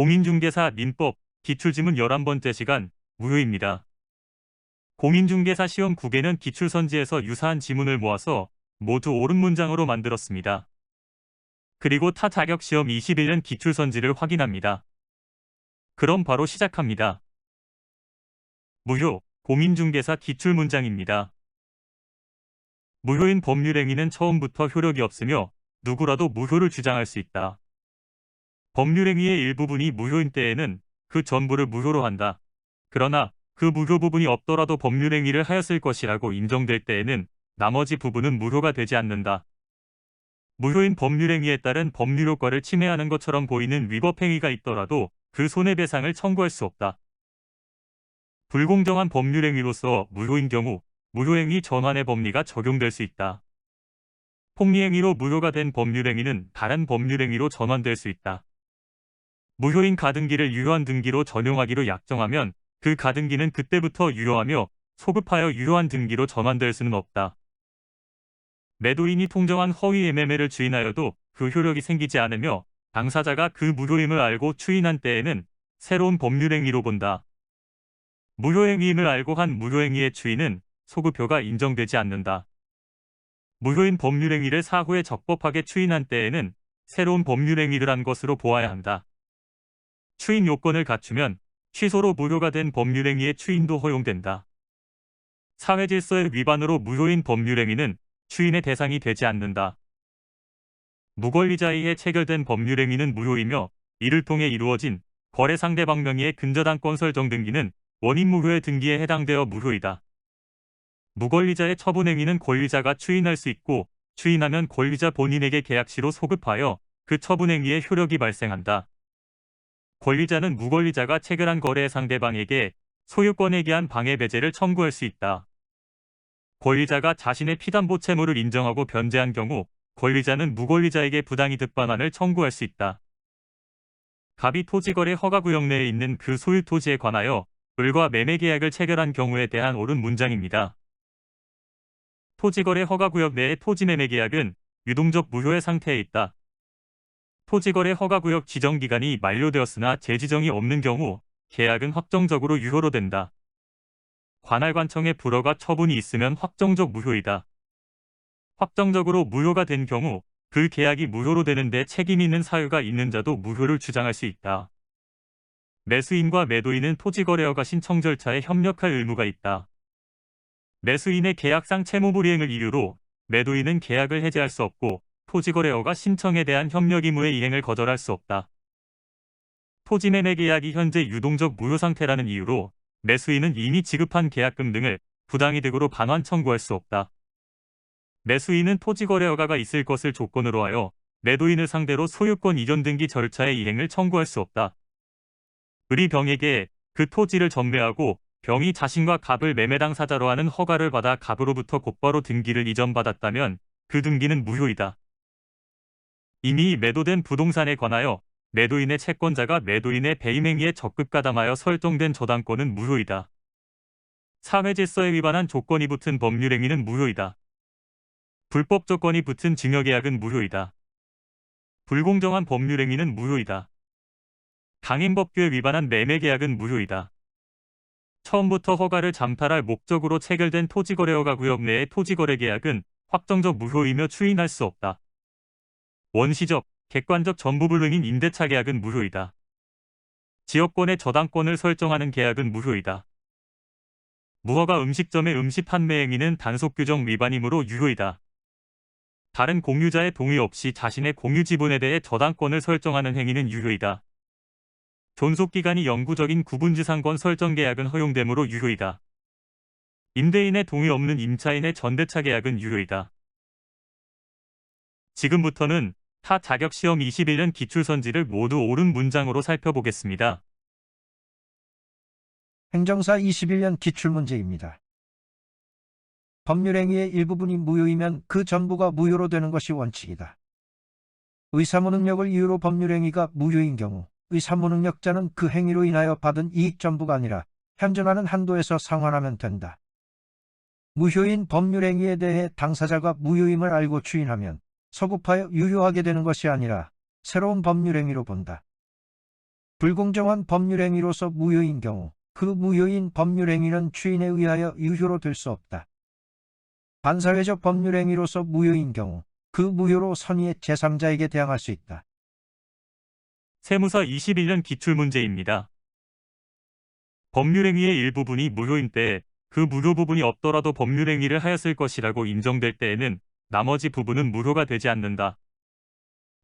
공인중개사 민법 기출지문 11번째 시간 무효입니다. 공인중개사 시험 9개는 기출선지에서 유사한 지문을 모아서 모두 옳은 문장으로 만들었습니다. 그리고 타 자격 시험 21년 기출선지를 확인합니다. 그럼 바로 시작합니다. 무효 공인중개사 기출문장입니다. 무효인 법률행위는 처음부터 효력이 없으며 누구라도 무효를 주장할 수 있다. 법률행위의 일부분이 무효인 때에는 그 전부를 무효로 한다. 그러나 그 무효 부분이 없더라도 법률행위를 하였을 것이라고 인정될 때에는 나머지 부분은 무효가 되지 않는다. 무효인 법률행위에 따른 법률효과를 침해하는 것처럼 보이는 위법행위가 있더라도 그 손해배상을 청구할 수 없다. 불공정한 법률행위로서 무효인 경우 무효행위 전환의 법리가 적용될 수 있다. 폭리행위로 무효가 된 법률행위는 다른 법률행위로 전환될 수 있다. 무효인 가등기를 유효한 등기로 전용하기로 약정하면 그 가등기는 그때부터 유효하며 소급하여 유효한 등기로 전환될 수는 없다. 매도인이 통정한 허위 MML을 주인하여도 그 효력이 생기지 않으며 당사자가 그 무효임을 알고 추인한 때에는 새로운 법률행위로 본다. 무효행위임을 알고 한 무효행위의 추인은 소급효가 인정되지 않는다. 무효인 법률행위를 사후에 적법하게 추인한 때에는 새로운 법률행위를 한 것으로 보아야 한다. 추인 요건을 갖추면 취소로 무효가 된 법률행위의 추인도 허용된다. 사회질서의 위반으로 무효인 법률행위는 추인의 대상이 되지 않는다. 무권리자에 의해 체결된 법률행위는 무효이며 이를 통해 이루어진 거래 상대방 명의의 근저당권 설정 등기는 원인 무효의 등기에 해당되어 무효이다. 무권리자의 처분 행위는 권리자가 추인할 수 있고 추인하면 권리자 본인에게 계약시로 소급하여 그 처분 행위의 효력이 발생한다. 권리자는 무권리자가 체결한 거래 상대방에게 소유권에 대한 방해 배제를 청구할 수 있다. 권리자가 자신의 피담보 채무를 인정하고 변제한 경우 권리자는 무권리자에게 부당이득 반환을 청구할 수 있다. 갑이 토지거래 허가구역 내에 있는 그 소유 토지에 관하여 을과 매매 계약을 체결한 경우에 대한 옳은 문장입니다. 토지거래 허가구역 내의 토지매매 계약은 유동적 무효의 상태에 있다. 토지거래 허가구역 지정기간이 만료되었으나 재지정이 없는 경우 계약은 확정적으로 유효로 된다. 관할관청의 불허가 처분이 있으면 확정적 무효이다. 확정적으로 무효가 된 경우 그 계약이 무효로 되는데 책임 있는 사유가 있는 자도 무효를 주장할 수 있다. 매수인과 매도인은 토지거래허가 신청 절차에 협력할 의무가 있다. 매수인의 계약상 채무불이행을 이유로 매도인은 계약을 해제할 수 없고 토지거래허가 신청에 대한 협력 의무의 이행을 거절할 수 없다. 토지 매매 계약이 현재 유동적 무효 상태라는 이유로 매수인은 이미 지급한 계약금 등을 부당이득으로 반환 청구할 수 없다. 매수인은 토지거래허가가 있을 것을 조건으로 하여 매도인을 상대로 소유권 이전 등기 절차의 이행을 청구할 수 없다. 을이 병에게 그 토지를 전매하고 병이 자신과 갑을 매매 당사자로 하는 허가를 받아 갑으로부터 곧바로 등기를 이전받았다면 그 등기는 무효이다. 이미 매도된 부동산에 관하여 매도인의 채권자가 매도인의 배임행위에 적극 가담하여 설정된 저당권은 무효이다. 사회질서에 위반한 조건이 붙은 법률행위는 무효이다. 불법 조건이 붙은 증여계약은 무효이다. 불공정한 법률행위는 무효이다. 강행법규에 위반한 매매계약은 무효이다. 처음부터 허가를 잠탈할 목적으로 체결된 토지거래허가 구역 내의 토지거래계약은 확정적 무효이며 추인할 수 없다. 원시적, 객관적 전부불능인 임대차 계약은 무효이다. 지역권의 저당권을 설정하는 계약은 무효이다. 무허가 음식점의 음식 판매 행위는 단속 규정 위반이므로 유효이다. 다른 공유자의 동의 없이 자신의 공유 지분에 대해 저당권을 설정하는 행위는 유효이다. 존속기간이 영구적인 구분지상권 설정 계약은 허용되므로 유효이다. 임대인의 동의 없는 임차인의 전대차 계약은 유효이다. 지금부터는 타 자격시험 21년 기출선지를 모두 옳은 문장으로 살펴보겠습니다. 행정사 21년 기출문제입니다. 법률행위의 일부분이 무효이면 그 전부가 무효로 되는 것이 원칙이다. 의사무능력을 이유로 법률행위가 무효인 경우 의사무능력자는 그 행위로 인하여 받은 이익 전부가 아니라 현존하는 한도에서 상환하면 된다. 무효인 법률행위에 대해 당사자가 무효임을 알고 추인하면 서급하여 유효하게 되는 것이 아니라 새로운 법률행위로 본다. 불공정한 법률행위로서 무효인 경우 그 무효인 법률행위는 추인에 의하여 유효로 될 수 없다. 반사회적 법률행위로서 무효인 경우 그 무효로 선의의 제3자에게 대항할 수 있다. 세무사 21년 기출문제입니다. 법률행위의 일부분이 무효인 때에 그 무효 부분이 없더라도 법률행위를 하였을 것이라고 인정될 때에는 나머지 부분은 무효가 되지 않는다.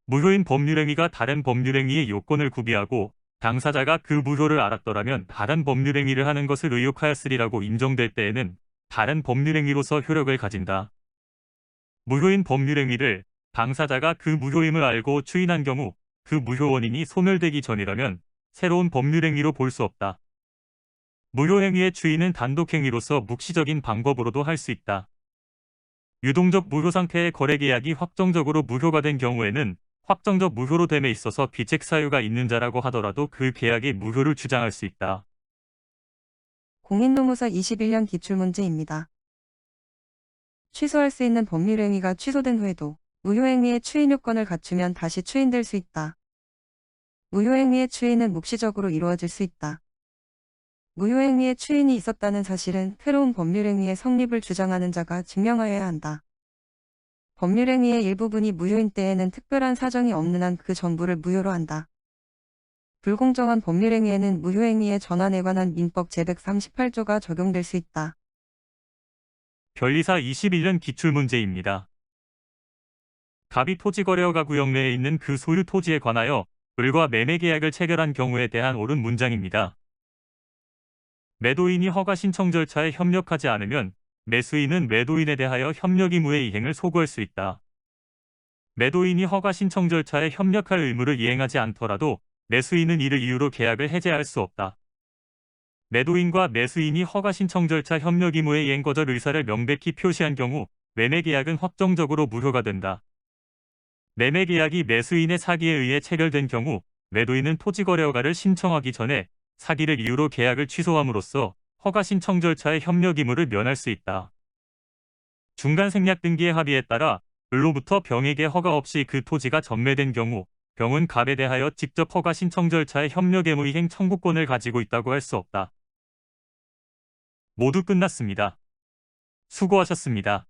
무효인 법률행위가 다른 법률행위의 요건을 구비하고 당사자가 그 무효를 알았더라면 다른 법률행위를 하는 것을 의혹하였으리라고 인정될 때에는 다른 법률행위로서 효력을 가진다. 무효인 법률행위를 당사자가 그 무효임을 알고 추인한 경우 그 무효 원인이 소멸되기 전이라면 새로운 법률행위로 볼 수 없다. 무효행위의 추인은 단독행위로서 묵시적인 방법으로도 할 수 있다. 유동적 무효 상태의 거래 계약이 확정적으로 무효가 된 경우에는 확정적 무효로 됨에 있어서 비책 사유가 있는 자라고 하더라도 그 계약의 무효를 주장할 수 있다. 공인노무사 21년 기출문제입니다. 취소할 수 있는 법률행위가 취소된 후에도 무효행위의 추인 요건을 갖추면 다시 추인될 수 있다. 무효행위의 추인은 묵시적으로 이루어질 수 있다. 무효행위의 추인이 있었다는 사실은 새로운 법률행위의 성립을 주장하는 자가 증명하여야 한다. 법률행위의 일부분이 무효인 때에는 특별한 사정이 없는 한 그 전부를 무효로 한다. 불공정한 법률행위에는 무효행위의 전환에 관한 민법 제138조가 적용될 수 있다. 변리사 21년 기출문제입니다. 갑이 토지거래허가 구역 내에 있는 그 소유 토지에 관하여 을과 매매 계약을 체결한 경우에 대한 옳은 문장입니다. 매도인이 허가 신청 절차에 협력하지 않으면 매수인은 매도인에 대하여 협력 의무의 이행을 소구할 수 있다. 매도인이 허가 신청 절차에 협력할 의무를 이행하지 않더라도 매수인은 이를 이유로 계약을 해제할 수 없다. 매도인과 매수인이 허가 신청 절차 협력 의무의 이행 거절 의사를 명백히 표시한 경우 매매 계약은 확정적으로 무효가 된다. 매매 계약이 매수인의 사기에 의해 체결된 경우 매도인은 토지 거래허가를 신청하기 전에 사기를 이유로 계약을 취소함으로써 허가 신청 절차의 협력 의무를 면할 수 있다. 중간 생략 등기의 합의에 따라 을로부터 병에게 허가 없이 그 토지가 전매된 경우 병은 갑에 대하여 직접 허가 신청 절차의 협력 의무 이행 청구권을 가지고 있다고 할 수 없다. 모두 끝났습니다. 수고하셨습니다.